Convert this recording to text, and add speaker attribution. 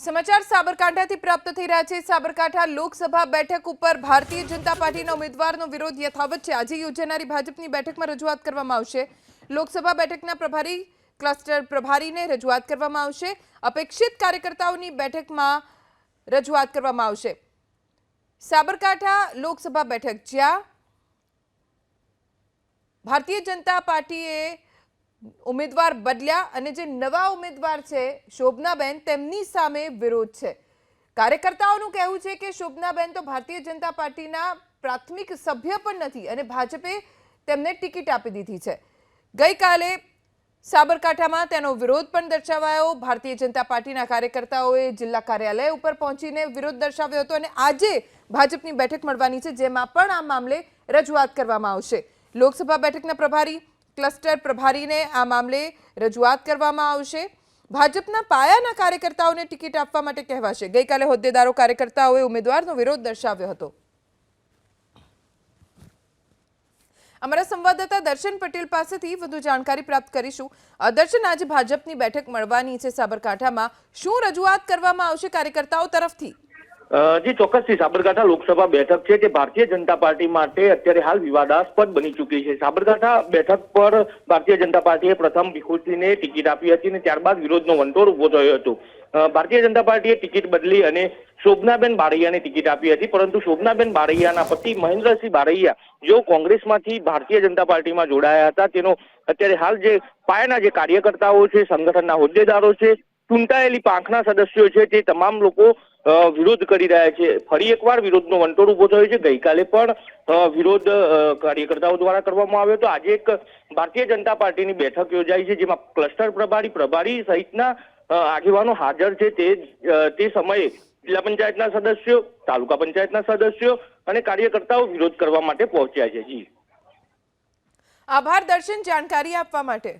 Speaker 1: સમાચાર સાબરકાંઠાથી પ્રાપ્ત થઈ રહ્યા છે. સાબરકાંઠા લોકસભા બેઠક ઉપર ભારતીય જનતા પાર્ટીના ઉમેદવારનો વિરોધ યથાવત છે. આજે યોજાનારી ભાજપની બેઠકમાં રજૂઆત કરવામાં આવશે. લોકસભા બેઠકના પ્રભારી, ક્લસ્ટર પ્રભારીને રજૂઆત કરવામાં આવશે. અપેક્ષિત કાર્યકર્તાઓની બેઠકમાં રજૂઆત કરવામાં આવશે. સાબરકાંઠા લોકસભા બેઠક જ્યાં ભારતીય જનતા પાર્ટીએ ઉમેદવાર બદલ્યા અને જે નવા ઉમેદવાર છે, શોભનાબેન, તેમની સામે વિરોધ છે. કાર્યકર્તાઓનું કહેવું છે કે શોભનાબેન તો ભારતીય જનતા પાર્ટીના પ્રાથમિક સભ્ય પણ નથી અને ભાજપે તેમને ટિકિટ આપી દીધી છે. ગઈકાલે સાબરકાંઠામાં તેનો વિરોધ પણ દર્શાવાયો. ભારતીય જનતા પાર્ટીના કાર્યકર્તાઓએ જિલ્લા કાર્યાલય ઉપર પહોંચીને વિરોધ દર્શાવ્યો હતો અને આજે ભાજપની બેઠક મળવાની છે, જેમાં પણ આ મામલે રજૂઆત કરવામાં આવશે. લોકસભા બેઠકના પ્રભારી ક્લસ્ટર પ્રભારીને આ મામલે રજૂઆત કરવામાં આવશે. ભાજપના પાયાના કાર્યકર્તાઓને ટિકિટ આપવા માટે કહેવાશે. ગઈકાલે હોદ્દેદારો કાર્યકર્તાઓએ ઉમેદવારનો વિરોધ દર્શાવ્યો હતો. અમારા સંવાદદાતા દર્શન પટેલ પાસેથી વધુ જાણકારી પ્રાપ્ત કરીશું. દર્શન આજે ભાજપની બેઠક મળવાની છે સાબરકાંઠામાં. શું રજૂઆત કરવામાં આવશે કાર્યકર્તાઓ તરફથી?
Speaker 2: જી, ચોક્કસથી સાબરકાંઠા લોકસભા બેઠક છે તે ભારતીય જનતા પાર્ટી માટે અત્યારે હાલ વિવાદાસ્પદ બની ચૂકી છે. સાબરકાંઠા બેઠક પર ભારતીય જનતા પાર્ટીએ પ્રથમ ભીખુસિંહને ટિકિટ આપી હતી અને ત્યારબાદ વિરોધનો વંટોળ ઊભો થયો હતો. ભારતીય જનતા પાર્ટીએ ટિકિટ બદલી અને શોભનાબેન બારૈયાને ટિકિટ આપી હતી, પરંતુ શોભનાબેન બારૈયાના પતિ મહેન્દ્રસિંહ બારૈયા જેઓ કોંગ્રેસમાંથી ભારતીય જનતા પાર્ટીમાં જોડાયા હતા, તેનો અત્યારે હાલ જે પાયાના જે કાર્યકર્તાઓ છે, સંગઠનના હોદ્દેદારો છે, ચૂંટાયેલી પાંખના સદસ્યો છે, તે તમામ લોકો વિરોધ કરી રહ્યા છે. ફરી એકવાર વિરોધનો વંટોળ ઊભો થયો છે. ગઈકાલે પણ વિરોધ કાર્યકર્તાઓ દ્વારા કરવામાં આવ્યો હતો. આજે એક ભારતીય જનતા પાર્ટીની બેઠક યોજાઈ છે, જેમાં ક્લસ્ટર પ્રભારી પ્રભારી સહિતના આગેવાનો હાજર છે. તે તે સમયે જિલ્લા પંચાયતના સદસ્યો, તાલુકા પંચાયતના સદસ્યો અને કાર્યકર્તાઓ વિરોધ કરવા માટે પહોંચ્યા છે. જી.
Speaker 1: આભાર દર્શન જાણકારી આપવા માટે.